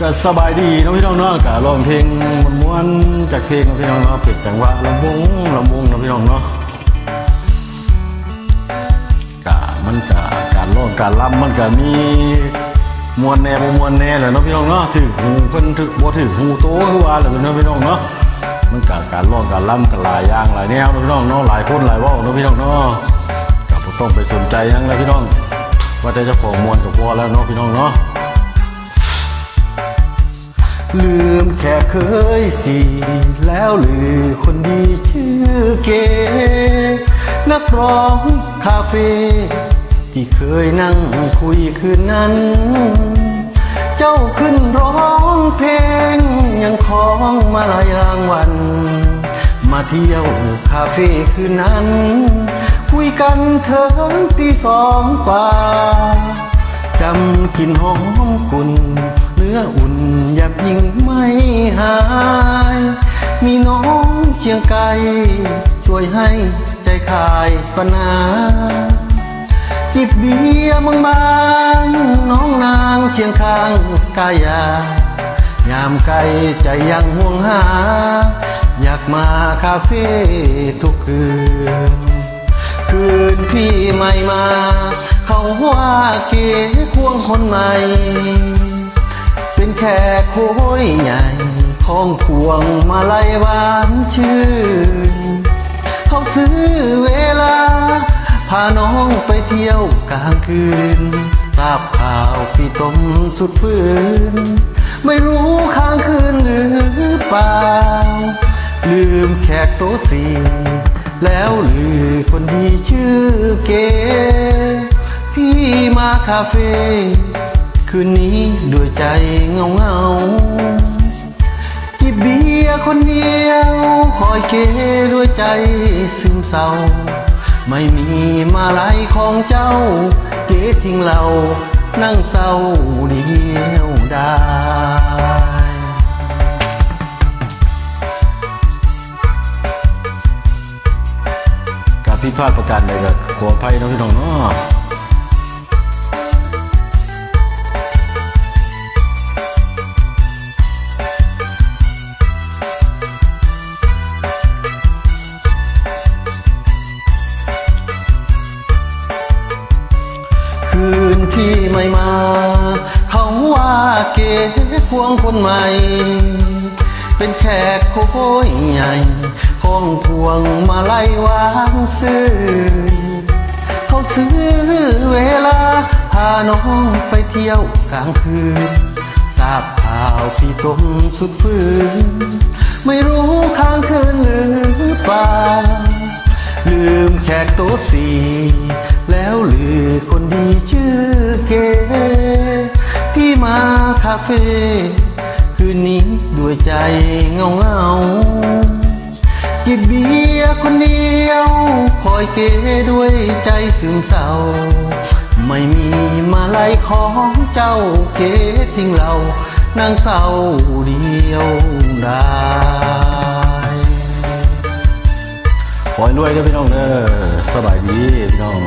ก็สบายดีน้องพี่น้องเนาะก็ร้องเพลงม้วนจากเพลงเนาะพี่น้องเนาะเปิดจังหวะลำวงลำวงเนาะพี่น้องเนาะก็มันก็การร้องการรำมันก็มีมวนแน่บ่มวนแน่แหละเนาะพี่น้องเนาะถือหูเพิ่นถือบ่ถือหูโตคือว่าแหละเนาะพี่น้องเนาะมันก็การร้องการรำก็หลายอย่างหลายแนวเนาะพี่น้องเนาะหลายคนหลายว้าเนาะพี่น้องเนาะก็บ่ต้องไปสนใจยังเลยพี่น้องว่าแต่เจ้าของมวนก็พอแล้วเนาะพี่น้องเนาะ ลืมแค่เคยสีแล้วหรือคนดีชื่อเก นักร้องคาเฟ่ที่เคยนั่งคุยคืนนั้น เจ้าขึ้นร้องเพลงยังของมาลายรางวัลมาเที่ยวคาเฟ่คืนนั้น คุยกันเถิงตีสองกว่า จำกลิ่นหอมกุ่นเนื้ออุ่นยับยิ่งไม่หาย มีน้องเคียงไกลช่วยให้ใจคลายปัญหาจิบเบียร์บางบางๆน้องนางเคียงข้างกายายามไกลใจยังห่วงหา อยากมาคาเฟ่ทุกคืน คืนพี่ใหม่มา เขาว่าเก๋ควงคนใหม่ เป็นแค่โค้ยใหญ่ของพวงมาลัยหวานชื่นเขาซื้อเวลา พาน้องไปเที่ยวกลางคืนทราบข่าวพี่ต้มสุดฝืนไม่รู้ค้างคืนหรือเปล่า ลืมแขกโต๊ะสี่แล้วลือคนดีชื่อเก พี่มาคาเฟ่คืนนี้ด้วยใจเงาเงาๆกิบเบียร์คนเดียวคอยเกด้วยใจซึมเศร้า ไม่มีมาลัยของเจ้า เกทิ้งเรานั่งเศร้าเดียวได้การพิดพาทประการใดก็ขออภัยนะพี่น้องเนาะ พี่ไม่มา เขาว่าเก๋ควงคนใหม่ เป็นแขกโค้ยใหญ่ห้องพวงมาไล่วางซื่อเขาซื้อเวลา พาน้องไปเที่ยวกลางคืน ทราบข่าวพี่ต้มสุดฝืนไม่รู้ค้างคืนหรือเปล่าลืมแขกโต๊ะสี่แล้วลือคนดีช เฟ่คืนนี้ด้วยใจเงาเงาๆกิบเบียร์คนเดียว คอยเกด้วยใจซึมเศร้า ไม่มีมาลัยของเจ้าเกทิ้งเรานั่งเศร้าเดียวได้ขอให้วยเด้อพี่น้องเด้อสบายดีพี่น้อง